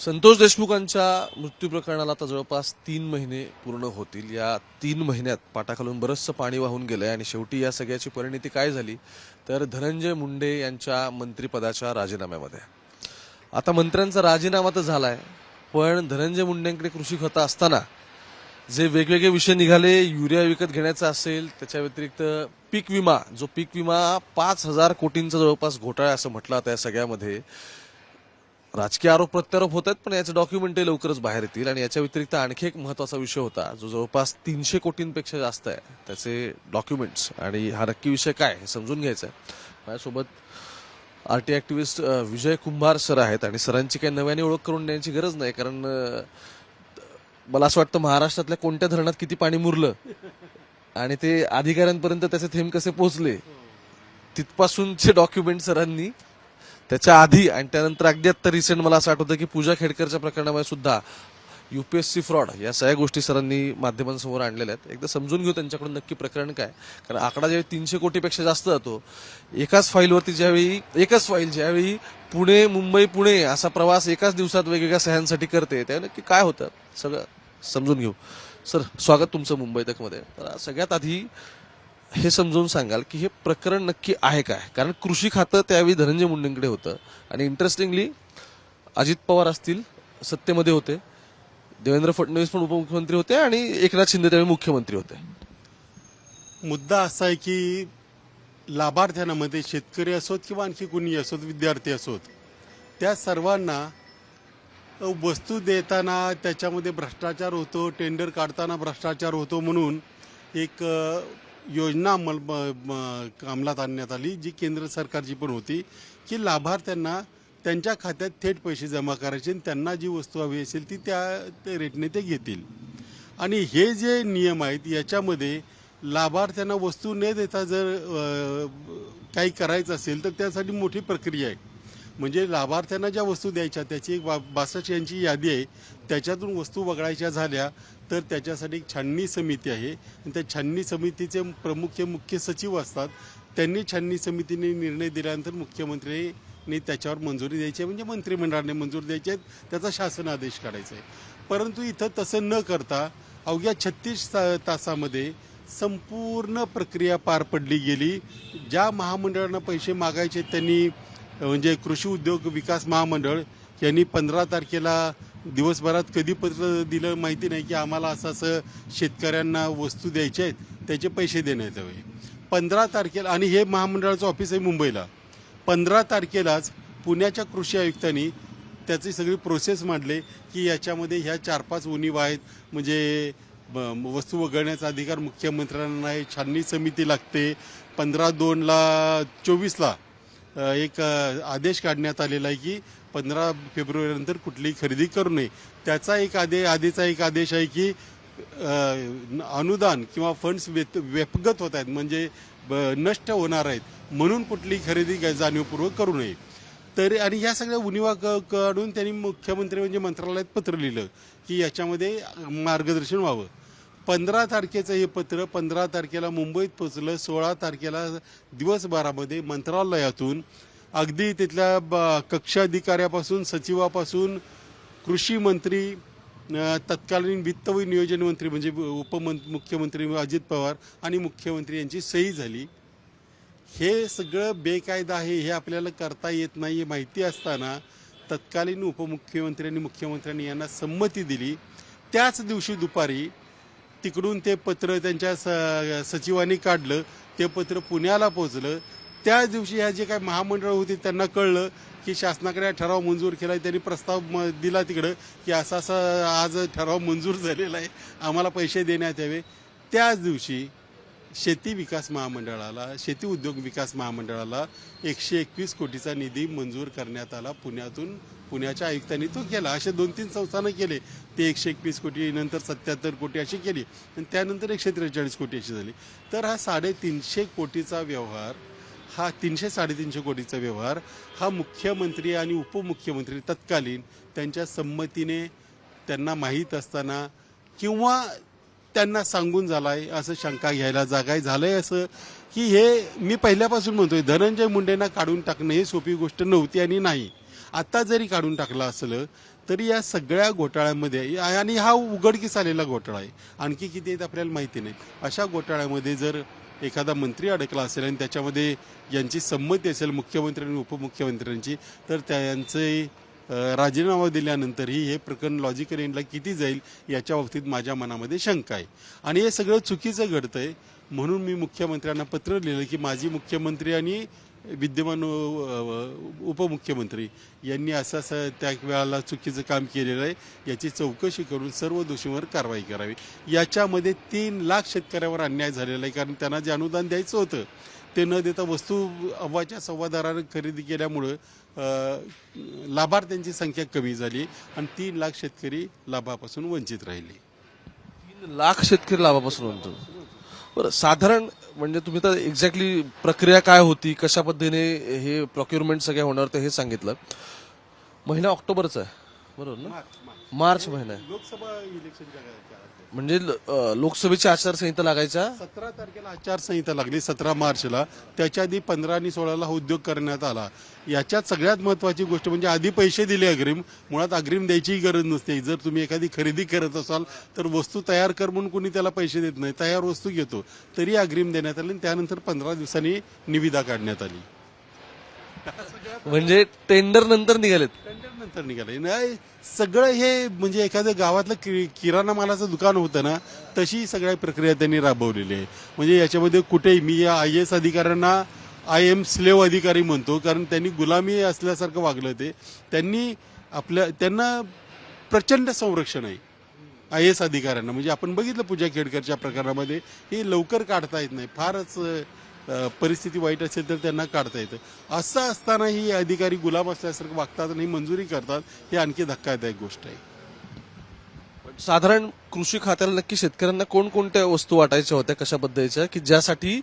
संतोष देशमुखांच्या मृत्यू प्रकरणाला आता जवळपास तीन महिने पूर्ण होतील. या तीन महिन्यात पाटाखालून बरंचसं पाणी वाहून गेलंय आणि शेवटी या सगळ्याची परिणिती काय झाली? तर धनंजय मुंडे यांच्या मंत्रिपदाच्या राजीनाम्यामध्ये. आता मंत्र्यांचा राजीनामा तर झालाय पण धनंजय मुंडेंकडे कृषी खतं असताना जे वेगवेगळे विषय निघाले युरिया विकत घेण्याचा असेल त्याच्या व्यतिरिक्त पीक विमा जो पीक विमा पाच हजार कोटींचा जवळपास घोटाळा असं म्हटलं आता या सगळ्यामध्ये. राजकीय आरोप प्रत्यारोप होत आहेत पण याचे डॉक्युमेंटही लवकरच बाहेर येतील. आणि याच्या व्यतिरिक्त आणखी एक महत्त्वाचा विषय होता जो जवळपास तीनशे कोटींपेक्षा जास्त आहे. त्याचे डॉक्युमेंट्स आणि हा नक्की विषय काय हे समजून घ्यायचा आहे माझ्यासोबत R T activist Vijay Kumbhar sir आहेत आणि सरांची काही नव्याने ओळख करून देण्याची गरज नाही कारण मला असं वाटतं महाराष्ट्रातल्या कोणत्या धरणात किती पाणी मुरलं आणि ते अधिकाऱ्यांपर्यंत त्याचे थेंब कसे पोहोचले तिथपासूनचे डॉक्युमेंट सरांनी त्याच्या आधी आणि त्यानंतर अगदी आता रिसेंट मला असं आठवतं की पूजा खेडकरच्या प्रकरणामध्ये सुद्धा युपीएससी फ्रॉड या सगळ्या गोष्टी सरांनी माध्यमांसमोर आणलेल्या आहेत. एकदा समजून घेऊ त्यांच्याकडून नक्की प्रकरण काय. कारण आकडा ज्यावेळी तीनशे कोटीपेक्षा जास्त जातो एकाच फाईलवरती ज्यावेळी एकच फाईल ज्यावेळी पुणे मुंबई पुणे असा प्रवास एकाच दिवसात वेगवेगळ्या सह्यांसाठी करते त्यावेळी नक्की काय होतं? सगळं समजून घेऊ. सर स्वागत तुमचं मुंबई तकमध्ये. तर सगळ्यात आधी हे समजून सांगाल की हे प्रकरण नक्की आहे काय? कारण कृषी खातं त्यावेळी धनंजय मुंडेंकडे होतं. आणि इंटरेस्टिंगली अजित पवार असतील सत्तेमध्ये होते. देवेंद्र फडणवीस पण उपमुख्यमंत्री होते आणि एकनाथ शिंदे त्यावेळी मुख्यमंत्री होते. मुद्दा असा आहे की लाभार्थ्यांमध्ये शेतकरी असोत किंवा आणखी कुणी असोत विद्यार्थी असोत त्या सर्वांना वस्तू देताना त्याच्यामध्ये भ्रष्टाचार होतो टेंडर काढताना भ्रष्टाचार होतो म्हणून एक योजना अंमल अंमलात आणण्यात आली जी केंद्र सरकारची पण होती की लाभार्थ्यांना त्यांच्या खात्यात थेट पैसे जमा करायचे आणि त्यांना जी वस्तू हवी असेल ती त्या रेटने ते घेतील. आणि हे जे नियम आहेत याच्यामध्ये लाभार्थ्यांना वस्तू न देता जर काही करायचं असेल तर त्यासाठी मोठी प्रक्रिया आहे. म्हणजे लाभार्थ्यांना ज्या वस्तू द्यायच्या त्याची एक बा बासष्ट यांची यादी आहे त्याच्यातून वस्तू वगळायच्या झाल्या तर त्याच्यासाठी एक छाननी समिती आहे. आणि त्या छाननी समितीचे प्रमुख हे मुख्य सचिव असतात. त्यांनी छाननी समितीने निर्णय दिल्यानंतर मुख्यमंत्र्यांनी त्याच्यावर मंजुरी द्यायची आहे. म्हणजे मंत्रिमंडळाने मंजुरी द्यायची आहे. त्याचा शासन आदेश काढायचा आहे. परंतु इथं तसं न करता अवघ्या छत्तीस तासामध्ये संपूर्ण प्रक्रिया पार पडली गेली. ज्या महामंडळांना पैसे मागायचे त्यांनी म्हणजे कृषी उद्योग विकास महामंडळ यांनी पंधरा तारखेला दिवसभरात कधी पत्र दिलं माहिती नाही की आम्हाला असं असं शेतकऱ्यांना वस्तू द्यायच्या आहेत त्याचे पैसे देण्यात हवे पंधरा तारखेला आणि हे महामंडळाचं ऑफिस आहे मुंबईला. पंधरा तारखेलाच पुण्याच्या कृषी आयुक्तांनी त्याची सगळी प्रोसेस मांडले की याच्यामध्ये ह्या चार पाच उणीव आहेत. म्हणजे ब- वस्तू वगळण्याचा अधिकार मुख्यमंत्र्यांना आहे छाननी समिती लागते. पंधरा दोनला चोवीसला एक आदेश काढण्यात आलेला आहे की पंधरा फेब्रुवारीनंतर कुठलीही खरेदी करू नये. त्याचा एक आदेश आधीचा एक आदेश आहे की अनुदान किंवा फंड्स व्यपगत होत आहेत म्हणजे ब- नष्ट होणार आहेत म्हणून कुठलीही खरेदी जाणीवपूर्वक करू नये. तर आणि ह्या सगळ्या उनिवा काढून त्यांनी मुख्यमंत्री म्हणजे मंत्रालयात पत्र लिहिलं की याच्यामध्ये मार्गदर्शन व्हावं. पंधरा तारखेचं हे पत्र पंधरा तारखेला मुंबईत पोचलं सोळा तारखेला दिवसभरामध्ये मंत्रालयातून अगदी तिथल्या ब- कक्षाधिकाऱ्यापासून सचिवापासून कृषी मंत्री तत्कालीन वित्त व नियोजन मंत्री म्हणजे उपमं मुख्यमंत्री अजित पवार आणि मुख्यमंत्री यांची सही झाली. हे सगळं बेकायदा आहे हे आपल्याला करता येत नाही हे माहिती असताना तत्कालीन उपमुख्यमंत्री आणि मुख्यमंत्र्यांनी यांना संमती दिली. त्याच दिवशी दुपारी तिकडून ते पत्र त्यांच्या स सचिवांनी काढलं. ते पत्र पुण्याला पोचलं त्याच दिवशी ह्या जे काही महामंडळ होती त्यांना कळलं की शासनाकडे हा ठराव मंजूर केला त्यांनी प्रस्ताव म- दिला तिकडं की असा असा आज ठराव मंजूर झालेला आहे. आम्हाला पैसे देण्यात यावे. त्याच दिवशी शेती विकास महामंडळाला शेती उद्योग विकास महामंडळाला एकशे एकवीस कोटीचा निधी मंजूर करण्यात आला. पुण्यातून पुण्याच्या आयुक्तांनी तो केला. असे दोन तीन संस्थानं केले. ते एकशे एकवीस कोटी नंतर सत्याहत्तर कोटी अशी केली. आणि त्यानंतर एकशे त्रेचाळीस कोटी अशी झाली. तर हा साडेतीनशे कोटीचा व्यवहार हा तीनशे साडेतीनशे कोटीचा व्यवहार हा मुख्यमंत्री आणि उपमुख्यमंत्री तत्कालीन त्यांच्या संमतीने त्यांना माहीत असताना किंवा त्यांना सांगून झालाय असं शंका घ्यायला जागाय झालंय असं की हे मी पहिल्यापासून म्हणतोय धनंजय मुंडेंना काढून टाकणं ही सोपी गोष्ट नव्हती आणि नाही. आता जरी काढून टाकलं असलं तरी या सगळ्या घोटाळ्यामध्ये आणि हा उघडकीस आलेला घोटाळा आहे. आणखी किती आहेत आपल्याला माहिती नाही. अशा घोटाळ्यामध्ये जर एखादा मंत्री अडकला असेल आणि त्याच्यामध्ये यांची संमती असेल मुख्यमंत्री आणि उपमुख्यमंत्र्यांची तर त्यांचे राजीनामा दिल्यानंतरही हे प्रकरण लॉजिकल एंडला किती जाईल याच्या बाबतीत माझ्या मनामध्ये शंका आहे. आणि हे सगळं चुकीचं घडतंय. म्हणून मी मुख्यमंत्र्यांना पत्र लिहिलं की माजी मुख्यमंत्री आणि विद्यमान उपमुख्यमंत्री यांनी असं असं त्या वेळाला चुकीचं काम केलेलं आहे. याची चौकशी करून सर्व दोषींवर कारवाई करावी. याच्यामध्ये तीन लाख शेतकऱ्यावर अन्याय झालेला आहे. कारण त्यांना जे अनुदान द्यायचं होतं ते न देता वस्तू अव्वाच्या सव्वा खरेदी केल्यामुळं लाभार्थ्यांची संख्या कमी झाली आणि तीन लाख शेतकरी लाभापासून वंचित राहिले. तीन लाख शेतकरी लाभापासून वंचित? बरं साधारण म्हणजे तुम्ही तर एक्झॅक्टली प्रक्रिया काय होती कशा पद्धतीने हे प्रोक्युरमेंट सगळ्या होणार ते हे सांगितलं. महिना ऑक्टोबरचा आहे. बरोबर ना? मार्च महिना आहे. लोकसभा इलेक्शनच्या म्हणजे अं, लोकसभेची आचारसंहिता लागायच्या? सतरा तारखेला आचारसंहिता लागली सतरा मार्चला. त्याच्या आधी पंधरा आणि सोळाला हा उद्योग करण्यात आला. याच्यात सगळ्यात महत्वाची गोष्ट म्हणजे आधी पैसे दिले अग्रिम. मुळात अग्रिम द्यायचीही गरज नसते. जर तुम्ही एखादी खरेदी करत असाल तर वस्तू तयार कर म्हणून कुणी त्याला पैसे देत नाही. तयार वस्तू घेतो. तरी अग्रिम देण्यात आली आणि त्यानंतर पंधरा दिवसांनी निविदा काढण्यात आली. म्हणजे टेंडर नंतर निघालेत. टेंडर नंतर निघाले. नाही सगळं हे म्हणजे एखाद्या गावातलं कि- किराणा मालाचं दुकान होतं ना तशी सगळ्या प्रक्रिया त्यांनी राबवलेली आहे. म्हणजे याच्यामध्ये कुठेही मी या आय एस अधिकाऱ्यांना आय एम स्लेव अधिकारी म्हणतो कारण त्यांनी गुलामी असल्यासारखं वागलं ते. त्यांनी आपल्या त्यांना प्रचंड संरक्षण आहे. आय एस अधिकाऱ्यांना. म्हणजे आपण बघितलं पूजा खेडकरच्या प्रकरणामध्ये हे लवकर काढता येत नाही. फारच परिस्थिती वाईट असेल तर त्यांना काढता येतं. असं असतानाही हे अधिकारी गुलाम असल्यासारखं वागतात आणि मंजुरी करतात हे आणखी धक्कादायक गोष्ट आहे. साधारण कृषी खात्याला नक्की शेतकऱ्यांना कोणकोणत्या वस्तू वाटायच्या होत्या कशा पद्धतीच्या की ज्यासाठी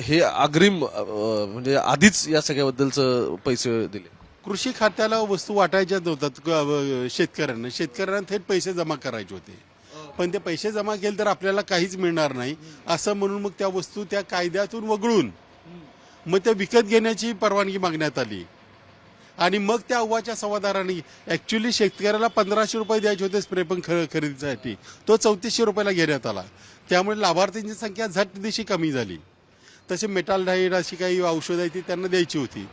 हे अग्रिम म्हणजे आधीच या सगळ्याबद्दलच पैसे दिले? कृषी खात्याला वस्तू वाटायच्याच नव्हतात शेतकऱ्यांना. शेतकऱ्यांना थेट पैसे जमा करायचे होते. पण ते पैसे जमा केले तर आपल्याला काहीच मिळणार नाही. असं म्हणून मग त्या वस्तू त्या कायद्यातून वगळून मग त्या विकत घेण्याची परवानगी मागण्यात आली. आणि मग त्या अव्वाच्या सव्वादाराने ऍक्च्युली शेतकऱ्याला पंधराशे रुपये द्यायचे होते स्प्रे पंप ख- खरेदीसाठी. तो चौतीसशे रुपयाला घेण्यात आला. त्यामुळे लाभार्थ्यांची संख्या झट दिशी कमी झाली. तसे मेटालडाईड अशी काही औषधं आहे ती त्यांना द्यायची होती.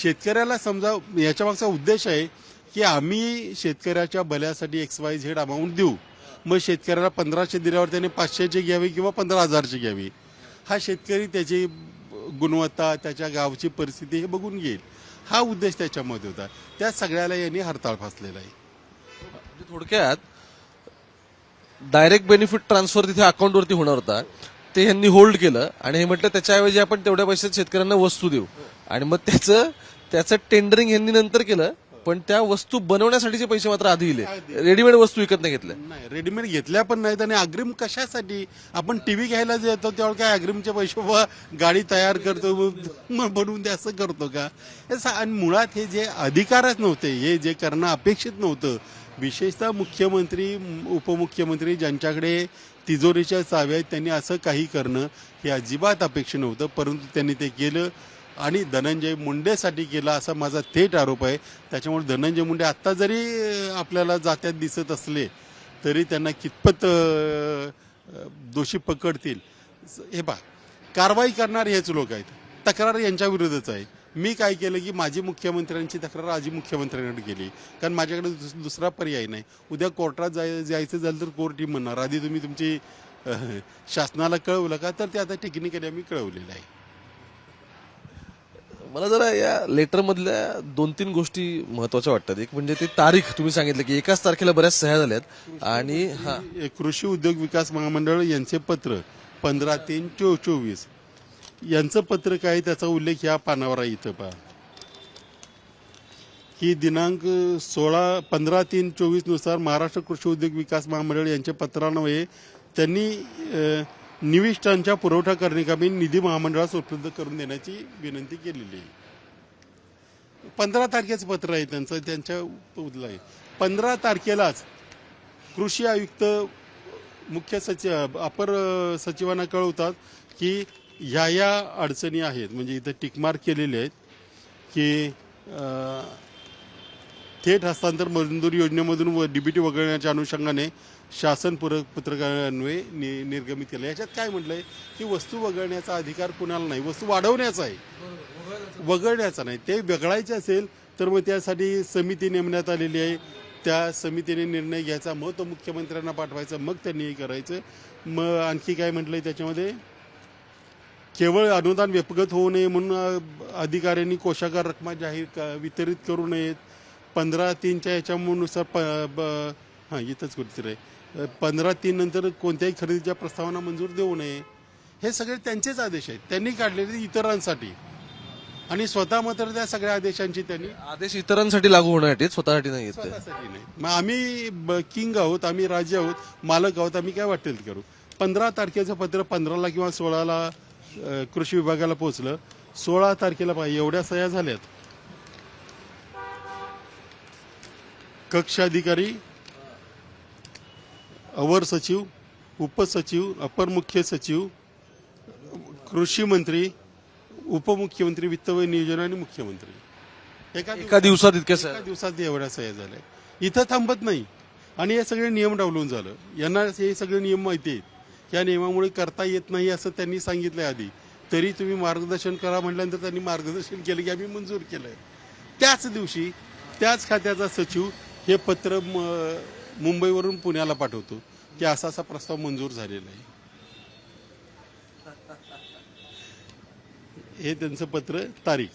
शेतकऱ्याला समजा याच्यामागचा उद्देश आहे की आम्ही शेतकऱ्याच्या भल्यासाठी एक्स वाय झेड अमाऊंट देऊ. मग शेतकऱ्याला पंधराशे दिल्यावर त्याने पाचशेची घ्यावे किंवा पंधरा हजारची घ्यावी. हा शेतकरी त्याची गुणवत्ता त्याच्या गावची परिस्थिती हे बघून घेईल. हा उद्देश त्याच्यामध्ये होता. त्या सगळ्याला यांनी हरताळ फासलेला आहे. म्हणजे थोडक्यात डायरेक्ट बेनिफिट ट्रान्सफर तिथे अकाउंटवरती होणार होता. ते यांनी होल्ड केलं आणि हे म्हटलं त्याच्याऐवजी आपण तेवढ्या पैशात शेतकऱ्यांना वस्तू देऊ. आणि मग त्याचं त्याचं टेंडरिंग यांनी नंतर केलं. पण त्या वस्तू बनवण्यासाठीचे पैसे मात्र आधी दिले. रेडीमेड वस्तू विकत नाही घेतल्या. नाही रेडीमेड घेतल्या पण नाहीत आणि अग्रिम कशासाठी? आपण टीव्ही घ्यायला जे येतो काय अग्रिमचे पैसे व गाडी तयार करतो मग- बनवून द्या असं करतो का? आणि मुळात हे जे अधिकारच नव्हते हे जे करणं अपेक्षित नव्हतं. विशेषतः मुख्यमंत्री उपमुख्यमंत्री ज्यांच्याकडे तिजोरीच्या चाव्या आहेत त्यांनी असं काही करणं हे अजिबात अपेक्षित नव्हतं. परंतु त्यांनी ते केलं. आणि धनंजय मुंडेसाठी केला असा माझा थेट आरोप आहे. त्याच्यामुळे धनंजय मुंडे आत्ता जरी आपल्याला जात्यात दिसत असले तरी त्यांना कितपत दोषी पकडतील? हे पहा कारवाई करणारे हेच लोक आहेत. तक्रार यांच्या विरोधच आहे. मी काय केलं की माझी मुख्यमंत्र्यांची तक्रार आजी मुख्यमंत्र्यांकडे केली. कारण माझ्याकडे दुस- दुसरा पर्याय नाही. उद्या कोर्टात जाय जायचं झालं तर कोर्ट ही म्हणणार. आधी तुम्ही तुमची शासनाला कळवलं का? तर ते आता टेक्निकली आम्ही कळवलेलं आहे. मला जरा या लेटर मधल्या दोन तीन गोष्टी महत्त्वाच्या वाटतात. एक म्हणजे ती तारीख. तुम्ही सांगितलं की एकाच तारखेला बऱ्याच सह्या झाल्यात. आणि हा. कृषी उद्योग विकास महामंडळ यांचे पत्र पंधरा तीन चो चोवीस. यांचं पत्र काय? त्याचा उल्लेख या पानावर आहे इथं पहा. ही दिनांक सोळा पंधरा तीन चोवीसनुसार महाराष्ट्र कृषी उद्योग विकास महामंडळ यांच्या पत्रान्वये त्यांनी निविष्ठांच्या पुरवठा करण्याकामी निधी महामंडळास उपलब्ध करून देण्याची विनंती केलेली आहे. पंधरा तारखेचं पत्र आहे त्यांचं त्यांच्या उदलं आहे. पंधरा तारखेलाच कृषी आयुक्त मुख्य सचिव अपर सचिवांना कळवतात की ह्या या अडचणी आहेत. म्हणजे इथं टिकमार्क केलेले आहेत की थेट हस्तांतर मजदूर योजनेमधून व डीबीटी वगळण्याच्या अनुषंगाने शासन पूरक पत्रकान्वये नि निर्गमित केलं याच्यात काय म्हटलंय? की वस्तू वगळण्याचा अधिकार कुणाला नाही? वस्तू वाढवण्याचा आहे. वगळण्याचा नाही. ते वगळायचे असेल तर मग त्यासाठी समिती नेमण्यात आलेली आहे. त्या समितीने निर्णय घ्यायचा. मग तो मुख्यमंत्र्यांना पाठवायचा. मग त्यांनी हे करायचं. मग आणखी काय म्हटलंय त्याच्यामध्ये? केवळ अनुदान व्यपगत होऊ नये म्हणून अधिकाऱ्यांनी कोशागार रकमा जाहीर वितरित करू नयेत. पंधरा तीनच्या याच्यानुसार प ब- हां इथंच कुठेतरी आहे. पंधरा तीन नंतर कोणत्याही खरेदीच्या प्रस्तावना मंजूर देऊ नये. हे सगळे त्यांचेच आदेश आहेत. त्यांनी काढलेले इतरांसाठी. आणि स्वतः मात्र त्या सगळ्या आदेशांची त्यांनी आदेश इतरांसाठी लागू होण्यासाठी स्वतःसाठी नाही येत. स्वतःसाठी नाही. मग आम्ही किंग आहोत आम्ही राजे आहोत मालक आहोत आम्ही काय वाटेल ते करू? पंधरा तारखेचं पत्र पंधराला किंवा सोळाला कृषी विभागाला पोहोचलं. सोळा तारखेला पाहिजे एवढ्या सह्या झाल्यात. कक्ष अधिकारी अवर सचिव उपसचिव अपर मुख्य सचिव कृषी मंत्री उपमुख्यमंत्री वित्त व नियोजन आणि मुख्यमंत्री. एका एका दिवसात इतक्या एका दिवसात एवढ्या सह्या झाल्या. इथं थांबत नाही. आणि हे सगळे नियम डावलून झालं. यांना हे सगळे नियम माहिती आहेत. या नियमामुळे करता येत नाही असं त्यांनी सांगितलंय आधी. तरी तुम्ही मार्गदर्शन करा म्हटल्यानंतर त्यांनी मार्गदर्शन केलं की आम्ही मंजूर केलंय. त्याच दिवशी त्याच खात्याचा सचिव हे पत्र म- मुंबईवरून पुण्याला पाठवतो. की असा असा प्रस्ताव मंजूर झालेला आहे. हे त्यांचं पत्र तारीख.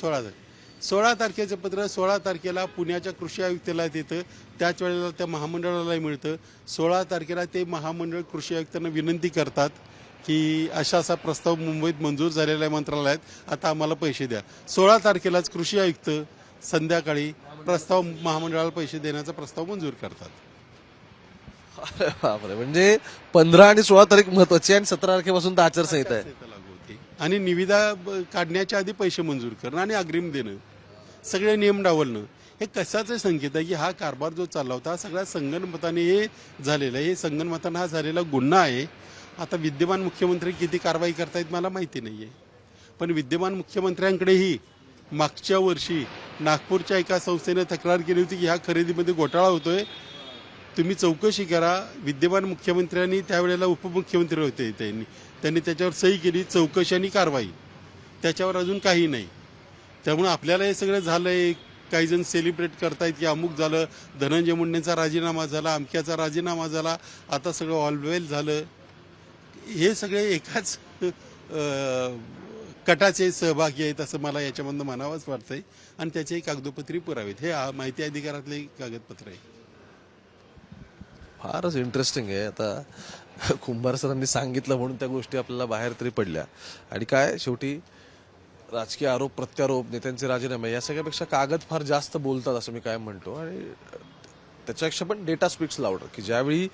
सोळा तारीख. सोळा तारखेचं पत्र सोळा तारखेला पुण्याच्या कृषी आयुक्तालयात येतं त्याच वेळेला त्या महामंडळाला मिळतं. सोळा तारखेला ते महामंडळ कृषी आयुक्तांना विनंती करतात की असा असा प्रस्ताव मुंबईत मंजूर झालेला आहे मंत्रालयात. आता आम्हाला पैसे द्या. सोळा तारखेलाच कृषी आयुक्त संध्याकाळी प्रस्ताव महामंडळाला पैसे देण्याचा प्रस्ताव मंजूर करतात. अरे बापरे. म्हणजे पंधरा आणि सोळा तारीख महत्वाची आणि सतरा तारखेपासून तर आचारसंहिता आहे. संहिता लागू होती. आणि निविदा ब- काढण्याच्या आधी पैसे मंजूर करणं आणि अग्रिम देणं. सगळे नियम डावलणं. हे कशाचं संकेत आहे की हा कारभार जो चालला होता हा सगळ्या संगणमताने हे झालेला आहे. हे संगणमताने हा झालेला गुन्हा आहे. आता विद्यमान मुख्यमंत्री किती कारवाई करतायत मला माहिती नाही आहे पण विद्यमान मुख्यमंत्र्यांकडेही मागच्या वर्षी नागपूरच्या एका संस्थेने तक्रार केली होती की ह्या खरेदीमध्ये घोटाळा होतोय. तुम्ही चौकशी करा. विद्यमान मुख्यमंत्र्यांनी त्यावेळेला उपमुख्यमंत्री होते त्यांनी. त्यांनी त्याच्यावर सही केली. चौकशी आणि कारवाई. त्याच्यावर अजून काही नाही. त्यामुळे आपल्याला हे सगळं झालंय. काही जण सेलिब्रेट करतायत की अमुक झालं. धनंजय मुंडेंचा राजीनामा झाला. अमक्याचा राजीनामा झाला. आता सगळं ऑलवेल झालं. हे सगळे एकाच कटाचे सहभागी आहेत असं मला याच्यामधनं म्हणावंच वाटतंय. आणि त्याचे कागदोपत्री पुरावेत. हे माहिती अधिकारातले कागदपत्र आहे. फारच इंटरेस्टिंग आहे. आता कुंभार सरांनी सांगितलं म्हणून त्या गोष्टी आपल्याला बाहेर तरी पडल्या. आणि काय शेवटी राजकीय आरोप प्रत्यारोप नेत्यांचे राजीनामे या सगळ्यापेक्षा कागद फार जास्त बोलतात असं मी काय म्हणतो. आणि त्याच्यापेक्षा पण डेटा स्पीक्स लावडं की ज्यावेळी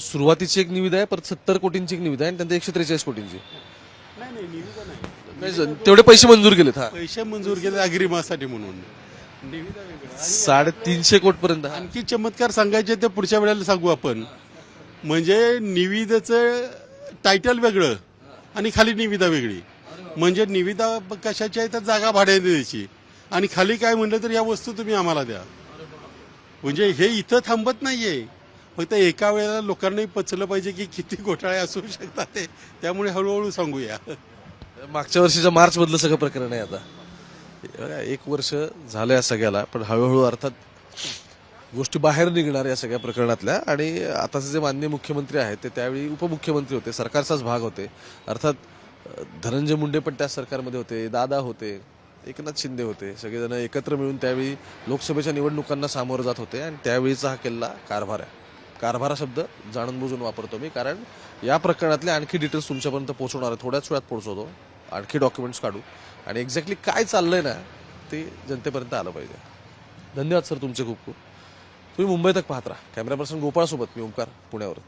सुरुवातीची एक निविदा आहे परत सत्तर कोटींची एक निविदा आहे आणि त्यानंतर एकशे त्रेचाळीस कोटींची. नाही नाही निविदा नाही नाही, तेवढे पैसे मंजूर केलेत हा. पैसे मंजूर केले अग्रिमासाठी म्हणून. निविदा. साडेतीनशे कोट पर्यंत आणखी चमत्कार सांगायचे ते पुढच्या वेळेला सांगू आपण. म्हणजे निविदेचं टायटल वेगळं आणि खाली निविदा वेगळी. म्हणजे निविदा कशाची आहे तर जागा भाड्याने द्यायची. आणि खाली काय म्हणलं तर या वस्तू तुम्ही आम्हाला द्या. म्हणजे हे इथं थांबत नाहीये. फक्त एका वेळेला लोकांनाही पचलं पाहिजे की किती घोटाळे असू शकतात ते. त्यामुळे हळूहळू सांगूया. मागच्या वर्षीच्या मार्च मधलं सगळं प्रकरण आहे आता. बघा, एक वर्ष झालं या सगळ्याला पण हळूहळू अर्थात गोष्टी बाहेर निघणार या सगळ्या प्रकरणातल्या. आणि आताचे जे माननीय मुख्यमंत्री आहेत ते त्यावेळी उपमुख्यमंत्री होते सरकारचाच भाग होते. अर्थात अ, धनंजय मुंडे पण त्या सरकारमध्ये होते दादा होते एकनाथ शिंदे होते. सगळेजण एकत्र मिळून त्यावेळी लोकसभेच्या निवडणुकांना सामोरं जात होते आणि त्यावेळीचा हा किल्ला कारभार आहे. कारभारा शब्द जाणून बुजून वापरतो मी कारण या प्रकरणातले आणखी डिटेल्स तुमच्यापर्यंत पोहोचवणार आहे. थोड्याच वेळात पोहोचवतो. आणखी डॉक्युमेंट्स काढू. आणि एक्झॅक्टली काय चाललंय ना ते जनतेपर्यंत आलं पाहिजे. धन्यवाद सर तुमचे खूप खूप. तुम्ही मुंबई तक पाहत राहा. कॅमेरा पर्सन गोपाळसोबत मी ओंकार पुण्यावर